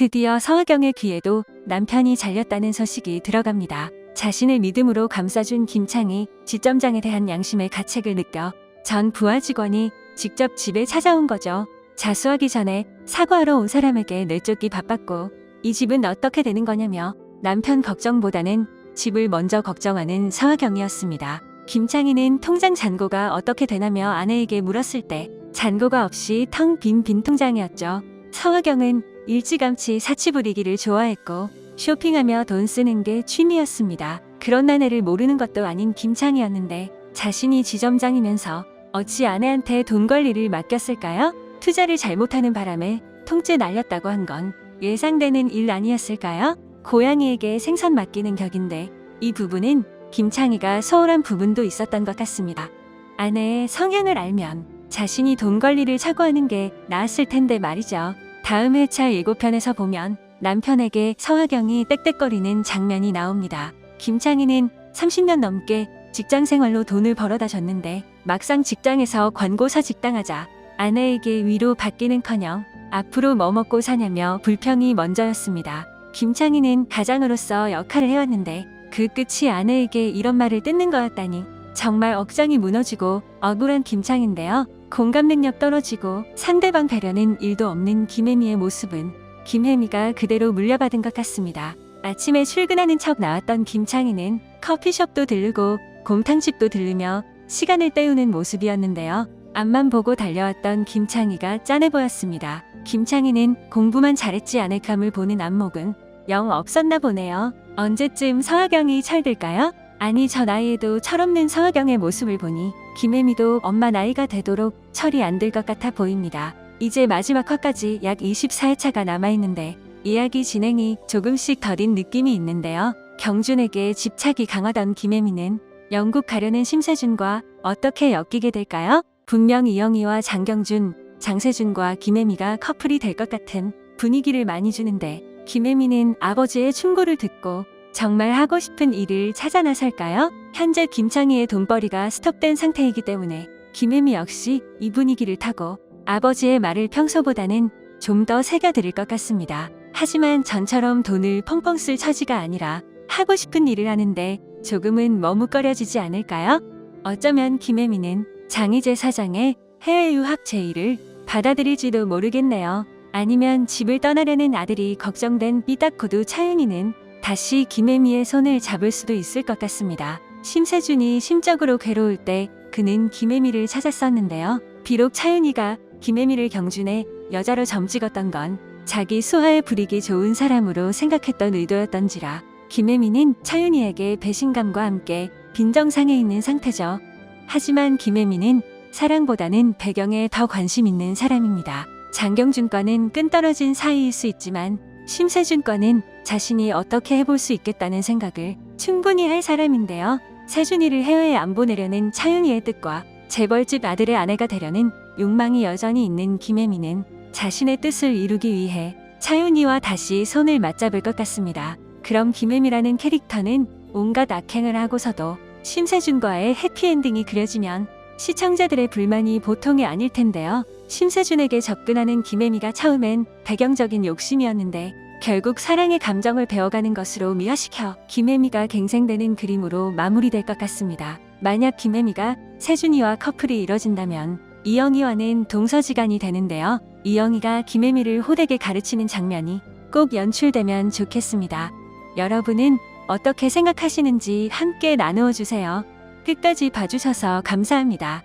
드디어 서하경의 귀에도 남편이 잘렸다는 소식이 들어갑니다. 자신을 믿음으로 감싸준 김창이 지점장에 대한 양심의 가책을 느껴 전 부하 직원이 직접 집에 찾아온 거죠. 자수하기 전에 사과하러 온 사람에게 내쫓기 바빴고 이 집은 어떻게 되는 거냐며 남편 걱정보다는 집을 먼저 걱정하는 서하경이었습니다. 김창희는 통장 잔고가 어떻게 되나며 아내에게 물었을 때 잔고가 없이 텅 빈 빈통장이었죠. 서하경은 일찌감치 사치 부리기를 좋아했고 쇼핑하며 돈 쓰는 게 취미였습니다. 그런 나내를 모르는 것도 아닌 김창희였는데 자신이 지점장이면서 어찌 아내한테 돈 관리를 맡겼을까요? 투자를 잘못하는 바람에 통째 날렸다고 한 건 예상되는 일 아니었을까요? 고양이에게 생선 맡기는 격인데 이 부분은 김창희가 소홀한 부분도 있었던 것 같습니다. 아내의 성향을 알면 자신이 돈 관리를 차고하는 게 나았을 텐데 말이죠. 다음 회차 예고편에서 보면 남편에게 서하경이 떽떽거리는 장면이 나옵니다. 김창희는 30년 넘게 직장 생활로 돈을 벌어다 줬는데 막상 직장에서 관고사 직당하자 아내에게 위로 받기는커녕 앞으로 뭐 먹고 사냐며 불평이 먼저였습니다. 김창희는 가장으로서 역할을 해왔는데 그 끝이 아내에게 이런 말을 뜯는 거였다니 정말 억장이 무너지고 억울한 김창인데요. 공감 능력 떨어지고 상대방 배려는 일도 없는 김혜미의 모습은 김혜미가 그대로 물려받은 것 같습니다. 아침에 출근하는 척 나왔던 김창희는 커피숍도 들르고 곰탕집도 들르며 시간을 때우는 모습이었는데요. 앞만 보고 달려왔던 김창희가 짠해 보였습니다. 김창희는 공부만 잘했지 않을감을 보는 안목은 영 없었나 보네요. 언제쯤 서하경이 철들까요? 아니 저 나이에도 철없는 서하경의 모습을 보니 김혜미도 엄마 나이가 되도록 철이 안 들 것 같아 보입니다. 이제 마지막 화까지 약 24회차가 남아있는데 이야기 진행이 조금씩 더딘 느낌이 있는데요. 경준에게 집착이 강하던 김혜미는 영국 가려는 심세준과 어떻게 엮이게 될까요? 분명 이영희와 장경준, 장세준과 김혜미가 커플이 될 것 같은 분위기를 많이 주는데 김혜미는 아버지의 충고를 듣고 정말 하고 싶은 일을 찾아 나설까요? 현재 김창희의 돈벌이가 스톱된 상태이기 때문에 김혜미 역시 이 분위기를 타고 아버지의 말을 평소보다는 좀 더 새겨들을 것 같습니다. 하지만 전처럼 돈을 펑펑 쓸 처지가 아니라 하고 싶은 일을 하는데 조금은 머뭇거려지지 않을까요? 어쩌면 김혜미는 장희재 사장의 해외 유학 제의를 받아들일지도 모르겠네요. 아니면 집을 떠나려는 아들이 걱정된 삐딱구두 차윤이는 다시 김혜미의 손을 잡을 수도 있을 것 같습니다. 심세준이 심적으로 괴로울 때 그는 김혜미를 찾았었는데요. 비록 차윤이가 김혜미를 경준에 여자로 점찍었던 건 자기 수하에 부리기 좋은 사람으로 생각했던 의도였던지라 김혜미는 차윤이에게 배신감과 함께 빈정상해 있는 상태죠. 하지만 김혜미는 사랑보다는 배경에 더 관심 있는 사람입니다. 장경준과는 끈떨어진 사이일 수 있지만 심세준과는 자신이 어떻게 해볼 수 있겠다는 생각을 충분히 할 사람인데요. 세준이를 해외에 안 보내려는 차윤이의 뜻과 재벌집 아들의 아내가 되려는 욕망이 여전히 있는 김혜미는 자신의 뜻을 이루기 위해 차윤이와 다시 손을 맞잡을 것 같습니다. 그럼 김혜미라는 캐릭터는 온갖 악행을 하고서도 심세준과의 해피엔딩이 그려지면 시청자들의 불만이 보통이 아닐 텐데요. 심세준에게 접근하는 김혜미가 처음엔 배경적인 욕심이었는데 결국 사랑의 감정을 배워가는 것으로 미화시켜 김혜미가 갱생되는 그림으로 마무리될 것 같습니다. 만약 김혜미가 세준이와 커플이 이뤄진다면 이영희와는 동서지간이 되는데요. 이영희가 김혜미를 호되게 가르치는 장면이 꼭 연출되면 좋겠습니다. 여러분은 어떻게 생각하시는지 함께 나누어 주세요. 끝까지 봐주셔서 감사합니다.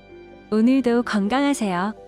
오늘도 건강하세요.